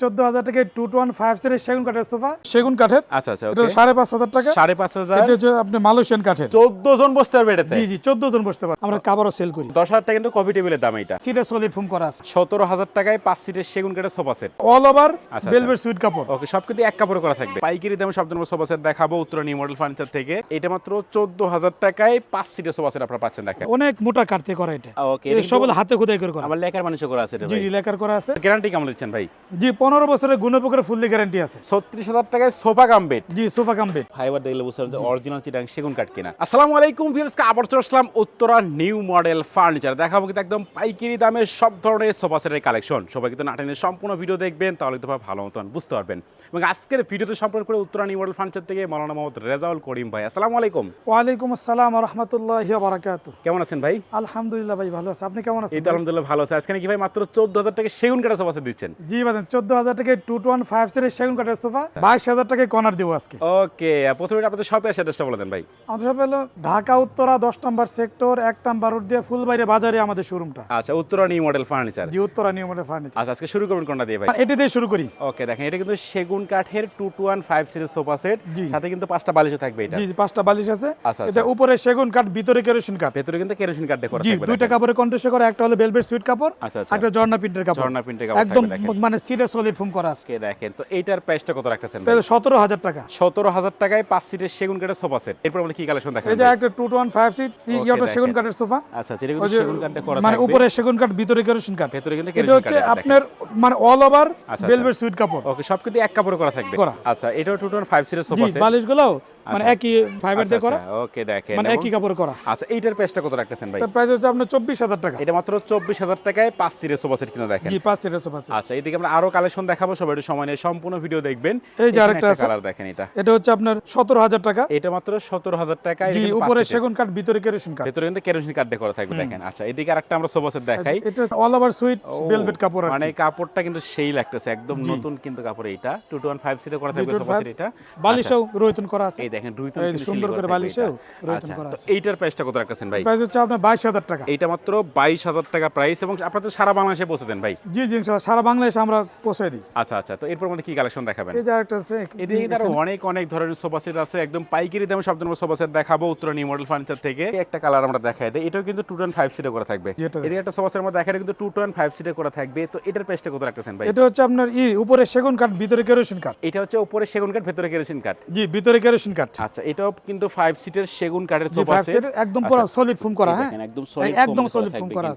চোদ্দ হাজার টাকা two two one five series সেগুন কাঠের সোফা। সেগুন কাঠের? আচ্ছা আচ্ছা সাড়ে পাঁচ হাজার টাকা। সাড়ে পাঁচ হাজার। এটা হচ্ছে আপনি মালয়েশিয়ান কাঠের। চোদ্দ জন বসতে পারবে এটাতে? জি জি চোদ্দ জন বসতে পারে আমরা কাবারও সেল করি। দশ হাজার টাকা কিন্তু কফি টেবিলের দাম এটা সিটে সলিড ফোম করা আছে। সতেরো হাজার টাকায় পাঁচ সিটের সেগুন কাঠের সোফা সেট অল ওভার আচ্ছা। বেলভেট সুইট কাপড়। ওকে সব কিন্তু এক কাপড়ে করা থাকবে। পাইকারি দামে সব ধরনের সোফা সেট দেখাবো উত্তরা নিউ মডেল ফার্নিচার থেকে। এটা মাত্র চোদ্দ হাজার টাকায় পাঁচ সিটের সোফা সেট আপনারা পাচ্ছেন দেখেন। অনেক মোটা কাটতে করা এটা। ওকে সব হাতে খোদাই করে করা। আমার লেখার মানুষ করা আছে এটা জি জি লেখার করা আছে। গ্যারান্টি কেমন দিচ্ছেন ভাই? জি পনেরো বছরের গুণপকের ফুললি গ্যারান্টি আছে। ছত্রিশ হাজার টাকায় সোফা কাম বেড জি সোফা কাম বেড ফাইবার দেখলে পারছেন যে অরিজিনাল চিটাং সেগুন কাঠ কিনা। আসসালামু আলাইকুম ভিউয়ার্স আবার চলে আসলাম উত্তরা নিউ মডেল ফার্নিচার দেখাবো কিন্তু একদম পাইকারি দামে সব ধরনের সোফা সেটের কালেকশন সবাই কিন্তু নাটেনের সম্পূর্ণ ভিডিও দেখবেন তাহলে তো ভালো মতন বুঝতে পারবেন। এবং আজকের ভিডিওতে সম্পর্ক করে উত্তরা নিউ মডেল ফার্নিচার থেকে মৌলানা মোহাম্মদ রেজাউল করিম ভাই। আসসালামু আলাইকুম। ওয়ালাইকুম আসসালাম রহমতুল্লাহ বারাকাতু কেমন আছেন ভাই? আলহামদুলিল্লাহ ভাই ভালো আছে। আপনি কেমন এই আছেন তো আলহামদুলিল্লাহ ভালো আছে। আজকে কি ভাই মাত্র চোদ্দ হাজার টাকা সেগুন কাঠের সোফা সেট দিচ্ছেন? জি বাদেন হাজার টাকায় টু টু ওয়ান ফাইভ সেগুন কাঠের সোফা বাইশ হাজার টাকায় কর্নার দেবো আজকে। ওকে প্রথমে আপনাদের শপে এসে অ্যাড্রেসটা বলে দেন ভাই। আমাদের সব হলো ঢাকা উত্তরা দশ নম্বর সেক্টর এক নম্বর রোড দিয়ে বাজারে আমাদের শোরুমটা আচ্ছা উত্তরা নিউ মডেল ফার্নিচার জি উত্তরা নিয়মের ফার্নিচার আচ্ছা আজকে শুরু করবেন কোনটা দিয়ে ভাই? এটি দিয়ে শুরু করি। ওকে দেখেন এটা কিন্তু সেগুন কাঠের two two one five series sofa set সাথে কিন্তু পাঁচটা বালিশও থাকবে এটা। জি পাঁচটা বালিশ আছে। আচ্ছা, এটা উপরে সেগুন কাঠ ভিতরে কেরোসিন কাঠ। ভেতরে কিন্তু কেরোসিন কাঠ জি দুইটা দেখেন। কাপড়ে কন্টেস্ট করা একটা হলো বেলভেট সুইট কাপড় আচ্ছা আচ্ছা। একটা ঝর্ণা প্রিন্টের কাপড়। ঝর্ণা প্রিন্টের কাপড় একদম মানে সিটে ফোম করা আছে। দেখেন তো এইটার প্রাইসটা কত রাখতেছেন এটা সতেরো হাজার টাকা। সতেরো হাজার টাকায় পাঁচ সিটের সেগুন কাঠের সোফা সেট এরপর আমরা কি কালেকশন দেখাবেন এই যে একটা two two one five seat ইয়েটা সেগুন কাঠের সোফা আচ্ছা আচ্ছা এটা কিন্তু সেগুন কাঠে করা মানে উপরে সেগুন কাঠ ভিতরে কেরোসিন কাঠ। ভেতরে কিন্তু এটা হচ্ছে আপনার মানে অল ওভার আচ্ছা। বেলভেট সুইট কাপড়। ওকে সব কিন্তু এক কাপড়ে করা থাকবে। আচ্ছা এটাও টু টু ওয়ান ফাইভ সিটের সোফা সেট বালিশগুলো মানে আচ্ছা। একই ফাইবার দিয়ে করা। ওকে দেখেন। মানে একই কাপড় করা। আচ্ছা এইটার প্রাইসটা কত রাখতেছেন ভাই? প্রাইস হচ্ছে আপনার চব্বিশ হাজার টাকা। এটা মাত্র চব্বিশ হাজার টাকায় পাঁচ সিটের সোফা সেট কিনা দেখেন। জি পাঁচ সিটের সোফা set। আচ্ছা এইদিকে আমরা আরও কালেকশন দেখাবো সবাই একটু সময় নিয়ে সম্পূর্ণ ভিডিও দেখবেন। এই যে আরেকটা। কালার দেখেন এটা। এটা হচ্ছে আপনার সতেরো হাজার টাকা। এটা মাত্র সতেরো হাজার টাকা জি উপরে সেগুন কাঠ ভিতরে কেরোসিন কাঠ। ভেতরে কিন্তু কেরোসিন কাঠ দিয়ে করা থাকবে দেখেন। আচ্ছা এদিকে আরেকটা আমরা সোফা সেট দেখাই। এটা অল ওভার সুইট ভেলভেট কাপড় মানে কাপড়টা কিন্তু সেই লাগতেছে একদম নতুন কিন্তু কাপড় এইটা। টু টু সিটে করা থাকবে 225 সোফা সেট এটা বালিশেও রোহিতন করা আছে। এই দেখেন এই সুন্দর করে বালিশেও রোহিতন করা তো আছে। এইটার প্রাইসটা কত রাখতেছেন ভাই? প্রাইস হচ্ছে আপনার বাইশ হাজার টাকা। এটা মাত্র বাইশ হাজার টাকা প্রাইস এবং আপনাদের সারা বাংলাদেশে পৌঁছে দেন ভাই। জি জি সারা বাংলাদেশে আমরা পৌঁছে দিই আচ্ছা আচ্ছা তো এরপর আমাদের কি কালেকশন দেখাবেন? এই যে আরেকটা আছে এদিকে কিন্তু আরও অনেক অনেক ধরনের সোফা সেট আছে একদম পাইকারি দামে সব ধরনের সোফা সেট দেখাবো উত্তরা নিউ মডেল ফার্নিচার থেকে। একটা কালার আমরা দেখাই দিই এটাও কিন্তু টু ফাইভ সিটে করা থাকবে। এদিকে একটা সোফা সেট আমরা দেখাই কিন্তু টু ফাইভ সিটে করা থাকবে। তো এটার প্রাইসটা কত রাখতেছেন ভাই? এটা হচ্ছে আপনার ই উপরে সেগুন কাঠ ভিতরে কেরোসিন কাঠ। এটা হচ্ছে উপরে সেগুন কাঠ ভেতরে কেরোসিন কাঠ। জি ভিতরে কেরোসিন কাঠ। আচ্ছা এটাও কিন্তু ফাইভ সিটের সেগুন কাঠের সোফা সেট একদম পুরো সলিড ফোম করা হ্যাঁ? একদম সলিড একদম solid foam করা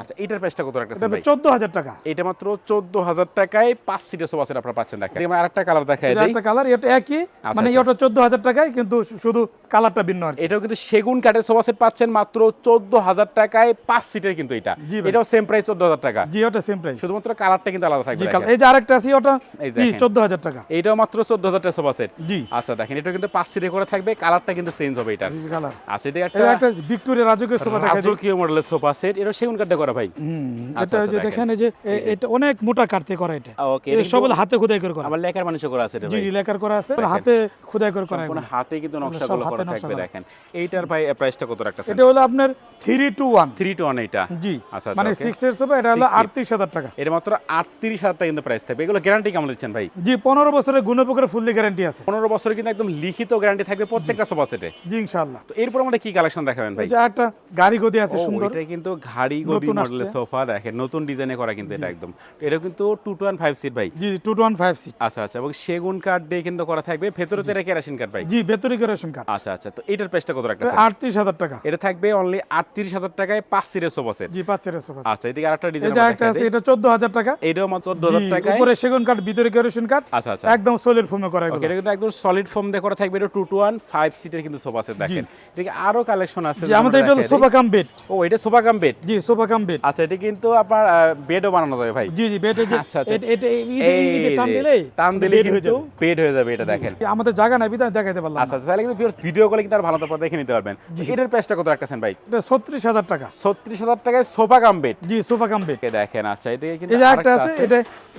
আচ্ছা এটার প্রাইসটা কত রাখতেছেন ভাই? চোদ্দ হাজার টাকা। এটা মাত্র চোদ্দ হাজার টাকায় পাঁচ সিটের সোফা সেট আপনারা পাচ্ছেন দেখেন। কালার দেখাই দিই। একটা কালার এটা একই মানে আচ্ছা। এটা চোদ্দ হাজার টাকায় কিন্তু শুধু কালারটা ভিন্ন আর এটাও কিন্তু সেগুন কাঠের সোফা সেট পাচ্ছেন মাত্র চোদ্দ হাজার টাকায় পাঁচ সিটের কিন্তু এটা। এটাও সেম প্রাইস চোদ্দ হাজার টাকা। জি ওটা সেম প্রাইস শুধুমাত্র কালারটা কিন্তু আলাদা থাকবে এই যে আরেকটা আছে ওটা। চোদ্দ হাজার টাকা? এইটাও মাত্র চোদ্দ হাজার টাকা সোফা সেট জি। আচ্ছা দেখেন এটা কিন্তু পাঁচ সিটে করে থাকবে কালারটা কিন্তু চেঞ্জ হবে এটা। জি কালার আচ্ছা এটা একটা ভিক্টোরিয়া রাজকীয় সোফা দেখা রাজকীয় মডেলের সোফা সেট এটা সেগুন কাঠে করা ভাই। আচ্ছা, এটা যে আচ্ছা, দেখেন এই যে এটা অনেক মোটা কাটতে করা এটা। ওকে এটা সব হাতে খোদাই করে করা। মানুষ করা আছে এটা জি জি করা আছে হাতে খোদাই করে করা হাতে কিন্তু নকশাগুলো করা থাকবে দেখেন। এইটার ভাই প্রাইসটা কত রাখতেছেন? এটা হলো আপনার three two one three two one এইটা। জি আচ্ছা, আচ্ছা, মানে okay. সিক্স এর সোফা এটা হলো Six eight। আটত্রিশ হাজার টাকা। এর মাত্র আটত্রিশ হাজার টাকা কিন্তু প্রাইস থাকবে। এগুলো গ্যারান্টি কেমন দিচ্ছেন ভাই? জি পনেরো বছরের গুণপকের ফুললি গ্যারান্টি আছে। পনেরো বছরের কিন্তু একদম লিখিত গ্যারান্টি থাকবে প্রত্যেকটা সোফা সেটে জি ইনশাআল্লাহ। তো এরপর আমাদের কি কালেকশন দেখাবেন ভাই? যে একটা গাড়ি গদি আছে সুন্দর। এটা কিন্তু ঘাড়ি গদি নতুন মডেলের সোফা দেখেন নতুন ডিজাইনে করা কিন্তু এটা একদম। এটা কিন্তু two two one five seat ভাই জি টু ওয়ান ফাইভ সিক্স আচ্ছা আচ্ছা এবং সেগুন কাঠ দিয়ে কিন্তু করা থাকবে। ভেতরে তো এটা কেরাসিন কাঠ ভাই জি ভেতরি কেরোসিন কাঠ আচ্ছা আচ্ছা তো এটার প্রাইসটা কত রাখতেছেন? আটত্রিশ হাজার টাকা। এটা থাকবে অনলি আটত্রিশ হাজার টাকায় পাঁচ সিটের সোফা সেট জি পাঁচ এর সোফা আচ্ছা এদিকে আরেকটা ডিজাইন যে একটা আছে এটা চোদ্দ হাজার টাকা। এইটাও মাত্র চোদ্দ হাজার টাকায়। উপরে সেগুন কাঠ ভিতরে কেরোসিন কাঠ আচ্ছা আচ্ছা। একদম সোলের ফোমে করা এগুলো। এটা কিন্তু একদম সলিড ফোম দিয়ে করা থাকবে। এটা টু টু ওয়ান ফাইভ সিটের কিন্তু সোফা সেট দেখেন। এদিকে আরও কালেকশন আছে জি আমাদের এটা সোফা কাম বেড ও এটা সোফা কাম বেড জি সোফা কাম বেড আচ্ছা এটা কিন্তু আপনার বেডও বানানো যাবে ভাই। জি জি বেডে আচ্ছা, আচ্ছা। এটা- এটা এই যে- এই যে টান দিলে টান দিলে bed হয়ে কিন্তু যাবে। হয়ে যাবে এটা দেখেন। আমাদের জায়গা নাই বিধায় দেখাইতে পারলাম আচ্ছা আচ্ছা, তাহলে কিন্তু ভিডিও কলে কিন্তু আর ভালো তারপর দেখে নিতে পারবেন। এটার প্রাইসটা কত রাখতেছেন ভাই? এটা ছত্রিশ হাজার টাকা। ছত্রিশ হাজার টাকায় সোফা কাম বেড জি সোফা কাম বেড দেখেন আচ্ছা এদিকে কিন্তু এই একটা আছে এটা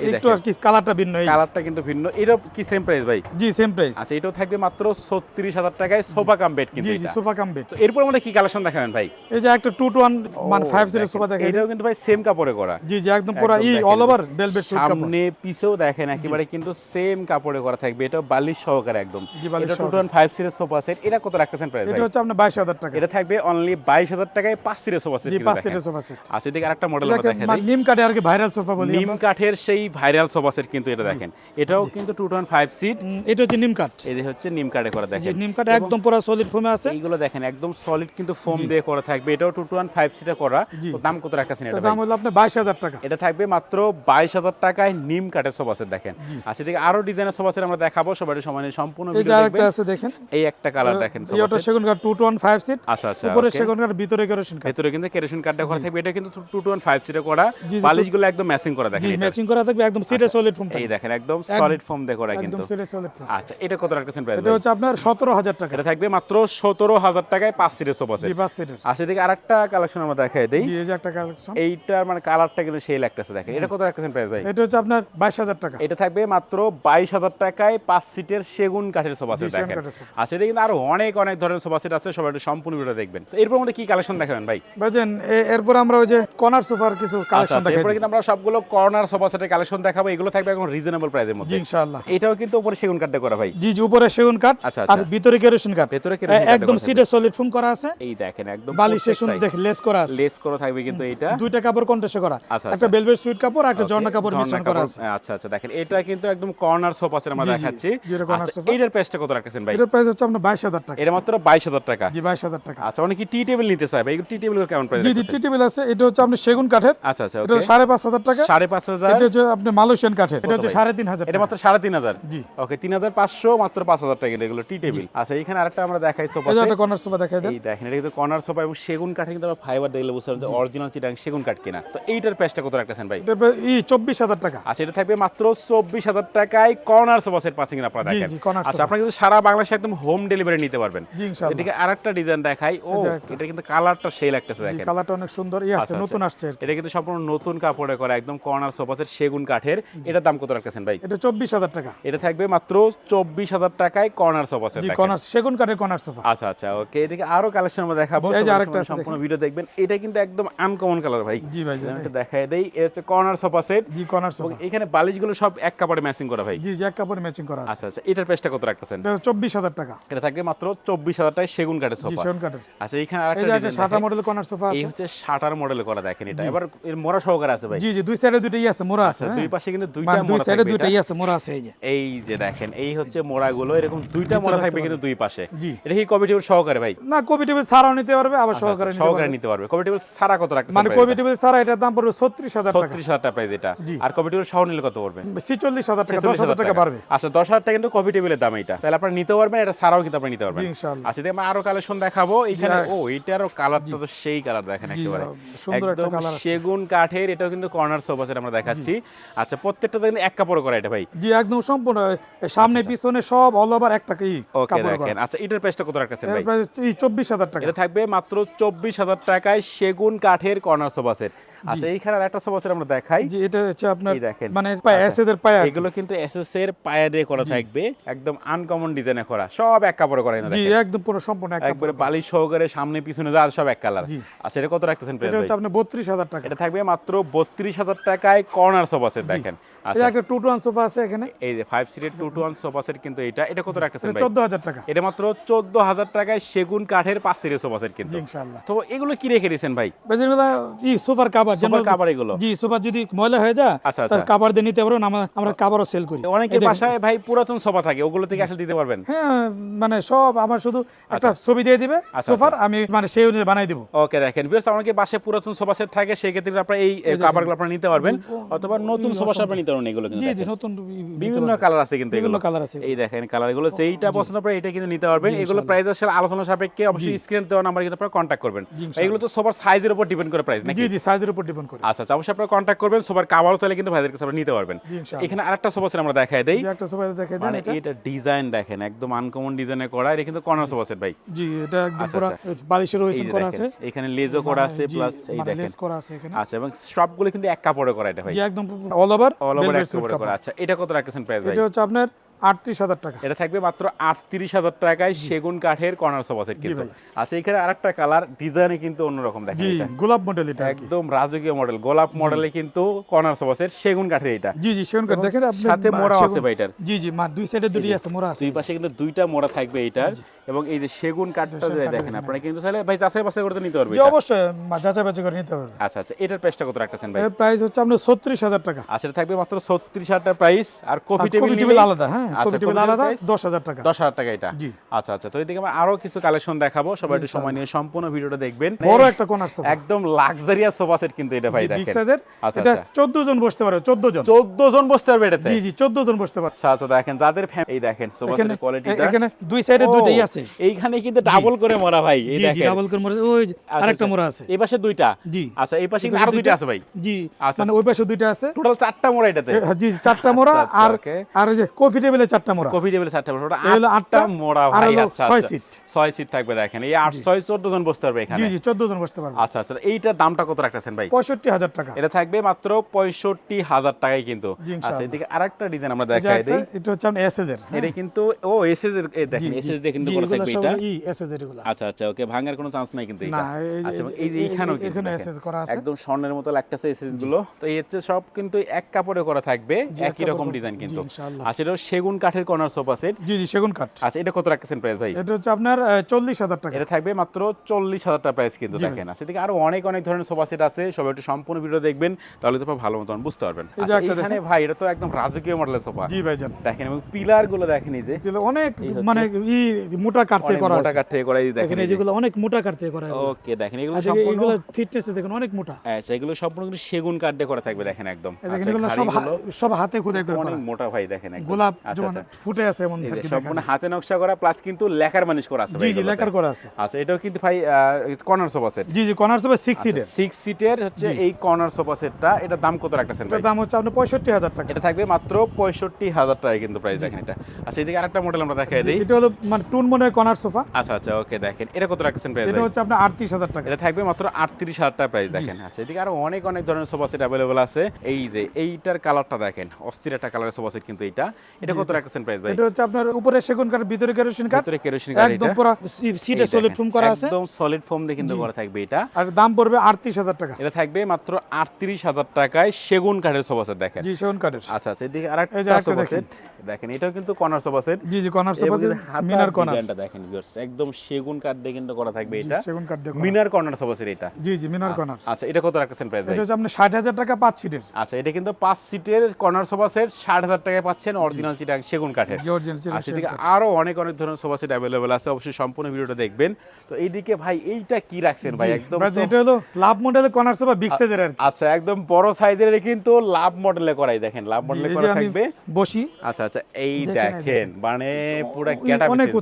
একটু আর কি কালারটা ভিন্ন এই। কালারটা কিন্তু ভিন্ন। এটাও কি সেম প্রাইস ভাই? জি সেম প্রাইস আচ্ছা এটাও থাকবে মাত্র ছত্রিশ হাজার টাকায় সোফা কাম বেড কিন্তু জি জি সোফা কাম বেড তো এরপর আমাদের কি কালেকশন দেখাবেন ভাই? এই যে একটা টু টু ওয়ান মানে ফাইভ জিরো সোফা দেখা এটাও কিন্তু ভাই সেম কাপড়ে করা। জি জি একদম পুরো ই অল ওভার ভেলভেট সুট সামনে পিছেও দেখেন একেবারে কিন্তু সেম কাপড়ে করা থাকবে। এটা বালিশ সহকারে একদম। এটা টু সহকারে। ফাইভ সিরিজ সোফা সেট এটা কত রাখতেছেন প্রাইস এটা হচ্ছে আপনার বাইশ হাজার টাকা। এটা থাকবে অনলি বাইশ হাজার টাকায় পাঁচ সিরিজ সোফা সেট জি পাঁচ সিটের সোফা সেট আচ্ছা এদিকে আরেকটা মডেল আমরা একটা দেখা মানে নিম কাঠে আর কি ভাইরাল সোফা বলি নিম কাঠের সেই ভাইরাল সোফা সেট কিন্তু এটা দেখেন। এটাও কিন্তু টু টোয়েন্টি ফাইভ সিট এটা হচ্ছে নিম কাঠ। এই হচ্ছে নিম কাঠে করা দেখেন। নিম কাঠ একদম পুরো সলিড ফোমে আছে। এইগুলো দেখেন একদম সলিড কিন্তু ফোম দিয়ে করা থাকবে। এটাও টু টু ফাইভ সিটে করা। তো দাম কত রাখতেছেন এটা দাম? হলো আপনার বাইশ হাজার টাকা। এটা থাকবে মাত্র বাইশ হাজার টাকায় নিম কাঠের সোফা সেট দেখেন। আচ্ছা এদিকে আরও ডিজাইনের সোফা সেট আমরা দেখাবো। সবাই সময় সম্পূর্ণ ভিডিও দেখবেন। আছে দেখেন। এই একটা কালার দেখেন set। সেগুন কাঠ two two one five seat আচ্ছা আচ্ছা উপরে। সেগুন কাঠ ভিতরে কেরোসিন কাঠ। ভেতরে কিন্তু কেরোসিন কাঠটা করা থাকবে। এটা কিন্তু টু টু ফাইভ সিটে করা। বালিশগুলো একদম ম্যাচিং করা দেখেন ম্যাচিং করা থাকবে। একদম সিটে সলিড ফোম এই দেখেন একদম সলিড ফোম দিয়ে করা একদম সিটে সলিড ফোম আচ্ছা এটা কত রাখতেছেন প্রাইস এটা হচ্ছে আপনার সতেরো হাজার টাকা। এটা থাকবে মাত্র সতেরো হাজার টাকায় পাঁচ সিটের সোফা সেট জি পাঁচ সিটের আচ্ছা এদিকে আরেকটা কালেকশন আমরা দেখাই দেই। জি এই যে একটা কালেকশন এইটার মানে কালারটা কিন্তু সেই লাগতেছে দেখেন। এটা কত রাখতেছেন প্রাইস ভাই? এটা হচ্ছে আপনার বাইশ হাজার টাকা। এটা থাকবে মাত্র বাইশ হাজার টাকায় পাঁচ সিটের সেগুন কাঠের সোফা সেট দেখেন। আচ্ছা এটা কিন্তু আরও অনেক অনেক ধরনের সোফা সেট আছে সবাই একটু সম্পূর্ণ ভিডিও দেখবেন। তো এরপর মধ্যে কি কালেকশন দেখাবেন ভাই? বুঝছেন এরপর আমরা ওই যে কর্নার সোফার কিছু আচ্ছা কালেকশন আচ্ছা, দেখাই এরপরে। কিন্তু আমরা সবগুলো কর্নার সোফা সেটের কালেকশন দেখাবো। এগুলো থাকবে এখন রিজনেবল প্রাইসের মধ্যে। ইনশাআল্লাহ। এটাও কিন্তু উপরে সেগুন কাঠটা করা ভাই। জি জি উপরে সেগুন কাঠ আচ্ছা, আর আচ্ছা। ভিতরে কেরোসিন কাঠ। ভেতরে কেরোসিন একদম সিটে সলিড ফোম করা আছে। এই দেখেন একদম বালিশে সুন্দর দেখে লেস করা আছে। লেস করা থাকবে কিন্তু এটা। দুইটা কাপড় কন্টেস্টে করা। আচ্ছা, একটা আচ্ছা। বেলভেট সুইট কাপড় আর একটা ঝর্ণা কাপড় মিশ্রণ করা আছে। আচ্ছা আচ্ছা দেখেন এটা কিন্তু একদম কর্নার সোফা সেট আমরা দেখাচ্ছি। আচ্ছা। এইটার প্রাইসটা কত রাখতেছেন ভাই? এটার প্রাইস হচ্ছে আপনার বাইশ হাজার টাকা। এটা মাত্র বাইশ হাজার টাকা। জি বাইশ হাজার টাকা। আচ্ছা অনেকে টি টেবিল নিতে চায় ভাই টি টেবিল কেমন প্রাইস জি জি টি টেবিল আছে এটা হচ্ছে আপনি সেগুন কাঠের। আচ্ছা আচ্ছা এটা ওকে সাড়ে পাঁচ হাজার টাকা। সাড়ে পাঁচ হাজার। এটা হচ্ছে আপনি মালয়েশিয়ান কাঠের। এটা হচ্ছে ভাই? সাড়ে তিন হাজার এটা মাত্র সাড়ে তিন হাজার। জি। ওকে তিন হাজার পাঁচশো মাত্র পাঁচ হাজার টাকা এগুলো টি টেবিল আচ্ছা এখানে আরেকটা আমরা দেখাই সোফা এই যে একটা কর্নার সোফা দেখাই দেন। এই দেখেন এটা কিন্তু কর্নার সোফা এবং সেগুন কাঠে কিন্তু আমরা ফাইবার দেখলে বুঝতে অরিজিনাল চিটাং সেগুন কাঠ কিনা। তো এইটার প্রাইসটা কত রাখতেছেন ভাই? এটা চব্বিশ হাজার টাকা। আচ্ছা এটা থাকবে মাত্র চব্বিশ হাজার টাকায় কর্নার সোফা সেট পাচ্ছেন কিনা আপনারা দেখেন। আচ্ছা। আপনারা কিন্তু সারা বাংলাদেশে একদম হোম ডেলিভারি নিতে পারবেন। এদিকে আরেকটা ডিজাইন দেখাই। ও। এটা কিন্তু কালারটা সেই লাগতেছে দেখেন। কালারটা অনেক সুন্দর। ই আচ্ছা, আচ্ছা। নতুন আসছে এটা কিন্তু সম্পূর্ণ নতুন কাপড়ে করা একদম কর্নার সোফা সেট সেগুন কাঠের। এটার দাম কত রাখতেছেন ভাই? এটা চব্বিশ হাজার টাকা। এটা থাকবে মাত্র চব্বিশ হাজার টাকায় কর্নার সোফা সেট কর্নার সেগুন কাঠের কর্নার সোফা। আচ্ছা আচ্ছা ওকে এদিকে আরও কালেকশন আমরা দেখাবো। এই যে আরেকটা সম্পূর্ণ ভিডিও দেখবেন। এটা কিন্তু একদম আনকমন কালার ভাই। জি ভাই দেই। এটা হচ্ছে কর্নার সোফা সেট। জি কর্নার সোফা এখানে বালিশগুলো সব এক কাপড়ে ম্যাচিং করা ভাই। জি জি এক কাপড় ম্যাচিং করা আচ্ছা আচ্ছা এটার প্রাইসটা কত রাখতেছেন? এটা চব্বিশ হাজার টাকা। এটা থাকবে মাত্র চব্বিশ হাজার টাকায় সেগুন কাঠের জি সেগুন কাঠের। আচ্ছা এখানে এই যে design মডেল কর্নার সোফা এই হচ্ছে শাটার মডেল করা দেখেন এটা। এবার এর মোড়া সহকারে আছে ভাই। জি জি দুই সাইডে দুইটাই আছে মোড়া আছে আচ্ছা, দুই হ্যাঁ। পাশে কিন্তু দুইটা মানে দুই সাইডে দুইটাই আছে মোড়া আছে এই যে। এই যে দেখেন এই হচ্ছে মোড়াগুলো এরকম দুইটা মোড়া থাকবে কিন্তু দুই পাশে। জি। এটা কি টেবিল সহকারে ভাই? না কবি টেবিল ছাড়াও নিতে পারবে আবার আচ্ছা, সহকারে আচ্ছা, সহকারে নিতে পারবে। কবি টেবিল ছাড়া কত রাখতেছেন মানে কবি টেবিল ছাড়া এটার দাম পড়বে ছত্রিশ হাজার টাকা। ছত্রিশ হাজার টাকা প্রাইস এটা। আর কবি সহ নিলে কত পড়বে? ছিচল্লিশ হাজার টাকা দশ হাজার টাকা বাড়বে। আচ্ছা দশ হাজার টাকা কিন্তু কফি টেবিলের দাম এটা তাহলে আপনারা নিতে পারবেন এটা ছাড়াও কিন্তু আপনি নিতে পারবেন। আচ্ছা আরও কালেকশন দেখাবো। এখানে হ্যাঁ। ও কালারটা তো সেই কালার দেখেন একেবারে। একদম সেগুন কাঠের এটাও কিন্তু কর্নার সোফা সেট আমরা দেখাচ্ছি। আচ্ছা প্রত্যেকটা দেখেন এক কাপড় করা এটা ভাই। জি একদম সম্পূর্ণ সামনে পিছনে সব অল ওভার একটা কি ওকে দেখেন। আচ্ছা এটার প্রাইসটা কত রাখতেছেন ভাই? প্রায় চব্বিশ হাজার টাকা। এটা থাকবে মাত্র চব্বিশ হাজার টাকায় সেগুন কাঠের কর্নার সোফা সেট আচ্ছা এইখানে আরেকটা একটা আমরা দেখাই। যে এটা হচ্ছে আপনার দেখেন। মানে আচ্ছা। এসেদের পায়ে। এগুলো কিন্তু এসএস এর পায়া দিয়ে করা থাকবে। একদম আনকমন ডিজাইনে করা। সব এক কাপড়ে করা জি একদম পুরো সম্পূর্ণ এক কাপড়ে বালিশ সহকারে সামনে পিছনে যা সব এক কালার। আচ্ছা এটা কত রাখতেছেন এটা হচ্ছে আপনার বত্রিশ হাজার টাকা। এটা থাকবে মাত্র বত্রিশ হাজার টাকায় কর্নার সব আছে দেখেন। আচ্ছা। একটা টু সোফা আছে এখানে। এই যে ফাইভ সিটের two two one sofa set কিন্তু এটা এটা কত রাখতেছেন ভাই? চোদ্দ হাজার টাকা। এটা মাত্র চোদ্দ হাজার টাকায় সেগুন কাঠের পাঁচ সিটের সোফা সেট কিন্তু। ইনশাআল্লাহ। তো এগুলো কি রেখে দিয়েছেন ভাই? বেজিনগুলা ই সোফার কাভার সোফার কাভার এগুলো। জি সোফা যদি ময়লা হয়ে যায় আচ্ছা, তার আচ্ছা। দিয়ে নিতে পারব আমরা আমরা কাভারও সেল করি। অনেকের বাসায় ভাই পুরাতন সোফা থাকে ওগুলো থেকে আসলে দিতে পারবেন? হ্যাঁ মানে সব আমার শুধু একটা ছবি দিয়ে দিবে আচ্ছা, সোফার আমি মানে সেই অনুযায়ী বানাই দিব। ওকে দেখেন বিকজ অনেকের বাসায় পুরাতন সোফা সেট থাকে সেই ক্ষেত্রে আপনারা এই কাভারগুলো আপনারা নিতে পারবেন অথবা নতুন সোফা সেট নিতে পারবেন এগুলো কিন্তু জি। নতুন বিভিন্ন কালার আছে কিন্তু এগুলো। কালার আছে এই দেখেন কালার এগুলো। যেইটা পছন্দ করে এটা কিন্তু নিতে পারবেন। এগুলো প্রাইস আসলে আলোচনা সাপেক্ষে অবশ্যই স্ক্রিন দেওয়া নাম্বার কিন্তু আপনারা কন্ট্যাক্ট করবেন। এগুলো তো সবার সাইজের উপর ডিপেন্ড করে প্রাইস নাকি? জি জি সাইজের উপর ডিপেন্ড করে। আচ্ছা আচ্ছা অবশ্যই আপনারা কন্ট্যাক্ট করবেন। সবার কাভারও চাইলে কিন্তু ভাইদের কাছে আপনারা নিতে পারবেন। এখানে আরেকটা সোফা সেট আমরা দেখাই দেই। একটা সোফা দেখে দেন মানে এটা। এটা ডিজাইন দেখেন একদম আনকমন ডিজাইনে করা। এটা কিন্তু কর্নার সোফা সেট ভাই। জি এটা একদম পুরো। বালিশের এই করা আছে। এখানে লেজও করা আছে প্লাস এই মানে দেখেন। করা আছে এখানে। আচ্ছা এবং সবগুলো কিন্তু এক কাপড়ে করা এটা ভাই। জি একদম অল ওভার অল ওভার এক কাপড়ে। করা। আচ্ছা এটা কত রাখতেছেন প্রাইস ভাই? এটা হচ্ছে আপনার আটত্রিশ হাজার টাকা। এটা থাকবে মাত্র আটত্রিশ হাজার টাকায় সেগুন কাঠের কর্নার সোফা সেট কিন্তু। আচ্ছা এখানে আরেকটা কালার ডিজাইনে কিন্তু অন্যরকম জি এটা। গোলাপ মডেল এটা। একদম রাজকীয় মডেল গোলাপ মডেলে কিন্তু কর্নার সোফা সেট সেগুন কাঠের এটা। জি জি সেগুন কাঠ। দেখেন আপনি সাথে মোড়া আছে ভাই এটার। জি জি মা দুই সাইডে দুটি আছে মোড়া আছে। দুই পাশে কিন্তু দুইটা মোড়া থাকবে এটার। এবং এই যে সেগুন কাঠটা সেগুন যে কাঠ দেখেন আপনারা কিন্তু তাহলে ভাই যাচাই বাছাই করতে নিতে পারবে জি অবশ্যই যাচাই বাছাই করে নিতে পারবে। আচ্ছা আচ্ছা এটার প্রাইসটা কত রাখতেছেন ভাই? এর প্রাইস হচ্ছে আপনার ছত্রিশ হাজার টাকা। আচ্ছা থাকবে মাত্র ছত্রিশ হাজার টাকা প্রাইস আর কফি কফি টেবিল আলাদা হ্যাঁ। কফি আলাদা দশ হাজার টাকা। দশ হাজার টাকা এটা? আচ্ছা আচ্ছা তো এদিকে আমরা আরও কিছু কালেকশন দেখাবো। সবাই একটু সময় নিয়ে সম্পূর্ণ ভিডিওটা দেখবেন। বড় একটা কোনার সোফা। একদম লাক্সারিয়াস সোফা সেট কিন্তু এটা ভাই দেখেন। সাইজের আচ্ছা এটা আচ্ছা। চোদ্দ জন বসতে পারে চোদ্দ জন। চোদ্দ জন বসতে পারবে এটাতে? জি জি চোদ্দ জন বসতে পারে আচ্ছা আচ্ছা দেখেন যাদের এই দেখেন সোফা সেটের কোয়ালিটিটা এখানে দুই সাইডে দুইটাই আছে। এইখানে কিন্তু ডাবল করে মরা ভাই এই জি জি ডাবল করে মোড়া ওই আচ্ছা, আরেকটা আচ্ছা। মোড়া আছে। এই পাশে দুইটা? জি। আচ্ছা এই পাশে আরও দুইটা আছে ভাই। জি আচ্ছা। মানে ওই পাশে দুইটা আছে। টোটাল চারটা মোড়া এটাতে। জি চারটা মোড়া আর আর যে কফি টেবিলে চারটা মোড়া। কফি টেবিল চারটা মোড়া। এই হলো আটটা মোড়া ভাই আচ্ছা ছয় আচ্ছা। সিট। ছয় সিট থাকবে দেখেন। এই আট ছয় চোদ্দ জন বসতে পারবে এখানে। জি জি চোদ্দ জন বসতে পারবে। আচ্ছা আচ্ছা। এইটার দামটা কত রাখতেছেন ভাই? পঁয়ষট্টি হাজার টাকা। এটা থাকবে মাত্র পঁয়ষট্টি হাজার টাকায় কিন্তু। আচ্ছা এদিকে আরেকটা ডিজাইন আমরা দেখাই দিই। এটা হচ্ছে আপনার এসএদের এটা কিন্তু ও এসএস এর এই দেখেন এসএস দিয়ে কিন্তু করা থাকবে এটা? এসএদের এগুলো। আচ্ছা আচ্ছা ওকে ভাঙার কোনো চান্স নাই কিন্তু এটা আচ্ছা এই এইখানেও কিন্তু এখানে SS করা আছে। একদম স্বর্ণের মতো লাগতেছে এসএসগুলো তো এই হচ্ছে সব কিন্তু এক কাপড়ে করা থাকবে একই রকম ডিজাইন কিন্তু। আচ্ছা এটা সেগুন কাঠের কর্নার সোফা সেট জি জি সেগুন কাঠ। আচ্ছা এটা কত রাখতেছেন প্রাইস ভাই? এটা হচ্ছে আপনার চল্লিশ হাজার টাকা। এটা থাকবে মাত্র চল্লিশ হাজার টাকা প্রাইস কিন্তু দেখেন। আছে এদিকে আরও অনেক অনেক ধরনের সোফা সেট আছে। সবাই একটু সম্পূর্ণ ভিডিও দেখবেন তাহলে তো ভালো মতন বুঝতে পারবেন। আচ্ছা, এখানে ভাই এটা তো একদম রাজকীয় মডেলের সোফা জি ভাইজান দেখেন এবং পিলারগুলো দেখেন এই যে। এগুলো অনেক মানে ই মোটা কাঠ থেকে করা মোটা কাঠ থেকে করা দেখেন এই যেগুলো অনেক মোটা কাঠ থেকে করা ওকে দেখেন এগুলো আচ্ছা, সম্পূর্ণ এগুলো ফিটনেস দেখুন অনেক মোটা। হ্যাঁ সেগুলো সম্পূর্ণ সেগুন কাঠ দিয়ে করা থাকবে দেখেন একদম। দেখেন আচ্ছা, এগুলো সব সব হাতে খুদে করে। অনেক মোটা ভাই দেখেন। গোলাপ আচ্ছা ফুটে আছে এমন সম্পূর্ণ হাতে নকশা করা প্লাস কিন্তু লেখার মানিশ করা আছে জি জি লেখার করা আছে। আচ্ছা এটাও কিন্তু ভাই কর্নার সোফা সেট জি জি কর্নার সবে সিক্স সিটের সিক্স সিটের হচ্ছে এই কর্নার সোফা সেটটা এটার দাম কত রাখতেছেন ভাই? এটার দাম হচ্ছে আপনার পঁয়ষট্টি হাজার টাকা। এটা থাকবে মাত্র পঁয়ষট্টি হাজার টাকা কিন্তু প্রাইস দেখেন এটা। আচ্ছা এদিকে আরেকটা মডেল আমরা দেখাই দিই। এটা হলো মানে টুন মনের কর্নার সোফা আচ্ছা আচ্ছা ওকে দেখেন। এটা কত রাখছেন প্রাইস এটা হচ্ছে আপনার আটত্রিশ হাজার টাকা। এটা থাকবে মাত্র আটত্রিশ হাজার টাকা প্রাইস দেখেন। আচ্ছা এদিকে আরও অনেক অনেক ধরনের সোফা সেট অ্যাভেলেবল আছে। এই যে এইটার কালারটা দেখেন। অস্থির একটা কালারের সোফা সেট কিন্তু এইটা। এটা কত রাখছেন প্রাইস ভাই? এটা হচ্ছে আপনার উপরে সেগুন কাঠ ভিতরে কেরোসিন কাঠ ভিতরে কেরোসিন গাড়ি একদম পুরো সিটে সলিড ফোম করা আছে। একদম সলিড ফোম দিয়ে কিন্তু করা থাকবে এটা। আর দাম পড়বে আটত্রিশ হাজার টাকা। এটা থাকবে মাত্র আটত্রিশ হাজার টাকায় সেগুন কাঠের সোফা সেট দেখেন। জি সেগুন কাঠের। আচ্ছা আচ্ছা এদিকে আরেকটা আরেকটা সোফা সেট দেখেন এটাও কিন্তু কর্নার সোফা সেট জি জি কর্নার সোফা মিনার কর্নার ডিজাইনটা দেখেন viewers, একদম সেগুন কাঠ দিয়ে কিন্তু করা থাকবে এটা। সেগুন কাঠ দিয়ে মিনার কর্নার সোফা সেট এটা। জি জি মিনার কর্নার আচ্ছা এটা কত প্রাইস ভাই? এটা হচ্ছে আপনার ষাট হাজার টাকা পাঁচ সিটের আচ্ছা এটা কিন্তু পাঁচ সিটের কর্নার সোফা সেট ষাট হাজার টাকায় পাচ্ছেন অরিজিনাল চিটাং সেগুন কাঠের। আচ্ছা এদিকে অনেক অনেক ধরনের সোফা সেট অ্যাভেলেবল আছে অবশ্যই সম্পূর্ণ ভিডিওটা দেখবেন। তো এইদিকে ভাই এইটা কি রাখছেন ভাই? একদম এটা হলো লাভ মডেলের কর্নার সোফা বিগ সাইজের আর আচ্ছা একদম বড় সাইজের কিন্তু লাভ মডেলে করাই দেখেন। লাভ মডেলে করা থাকবে। বসি। আচ্ছা আচ্ছা এই দেখেন, মানে পুরো ও-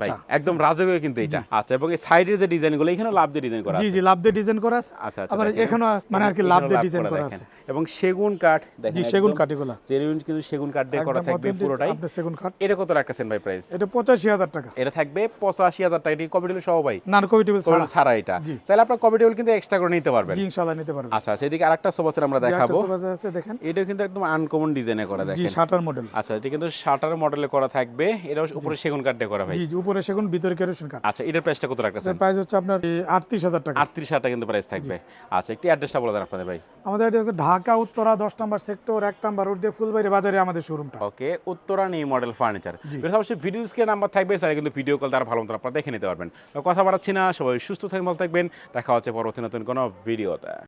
ভাই। একদম রাজকীয় কিন্তু এটা আচ্ছা এবং এই সাইডের যে ডিজাইনগুলো এখানে লাভ দিয়ে ডিজাইন করা আছে। জি লাভ দিয়ে ডিজাইন করা আছে। আচ্ছা আচ্ছা আবার এখানে মানে আর কি লাভ দিয়ে ডিজাইন করা আছে। এবং সেগুন কাঠ দেখেন জি সেগুন একদম কাঠ এগুলা জেনুইন কিন্তু সেগুন কাঠ দিয়ে করা থাকবে পুরোটাই। সেগুন কাঠ এটা কত রাখতেছেন ভাই প্রাইস এটা পঁচাশি হাজার টাকা। এটা থাকবে পঁচাশি হাজার টাকা। কপি টেবিল সহ ভাই? নান কমিটেবল ছাড়া। ছাড়া এটা। চাইলে আপনার কপি টেবিল কিন্তু এক্সট্রা করে নিতে পারবেন। ইনশাআল্লাহ নিতে পারবেন। আচ্ছা সেদিকে আরেকটা সোফা সেট আমরা দেখাবো। আছে দেখেন। এটা কিন্তু একদম আনকমন ডিজাইনে করা জি শাটার মডেল আচ্ছা এটা কিন্তু শাটার মডেলে করা থাকবে। এটা উপরে সেগুন কাঠ করা ভাই। জি উপরে সেগুন ভিতরে কেরোসিন কাঠ। আচ্ছা এটার প্রাইসটা কত রাখতেছেন? প্রাইস হচ্ছে আপনার আটত্রিশ হাজার টাকা। আটত্রিশ হাজার টাকা কিন্তু প্রাইস থাকবে। আচ্ছা একটি অ্যাড্রেসটা বলে দেন আপনাদের ভাই। আমাদের হচ্ছে ঢাকা উত্তরা দশ নম্বর সেক্টর এক নম্বর রোড দিয়ে ফুলবাড়ি বাজারে আমাদের শোরুমটা okay Uttara new model furniture অবশ্যই ভিডিও স্ক্রিন নাম্বার থাকবে স্যার কিন্তু ভিডিও কল তারা ভালো মতো আপনারা দেখে নিতে পারবেন। কথা বাড়াচ্ছি না সবাই সুস্থ থাকবেন ভালো থাকবেন। দেখা হচ্ছে পরবর্তী নতুন কোনো ভিডিওতে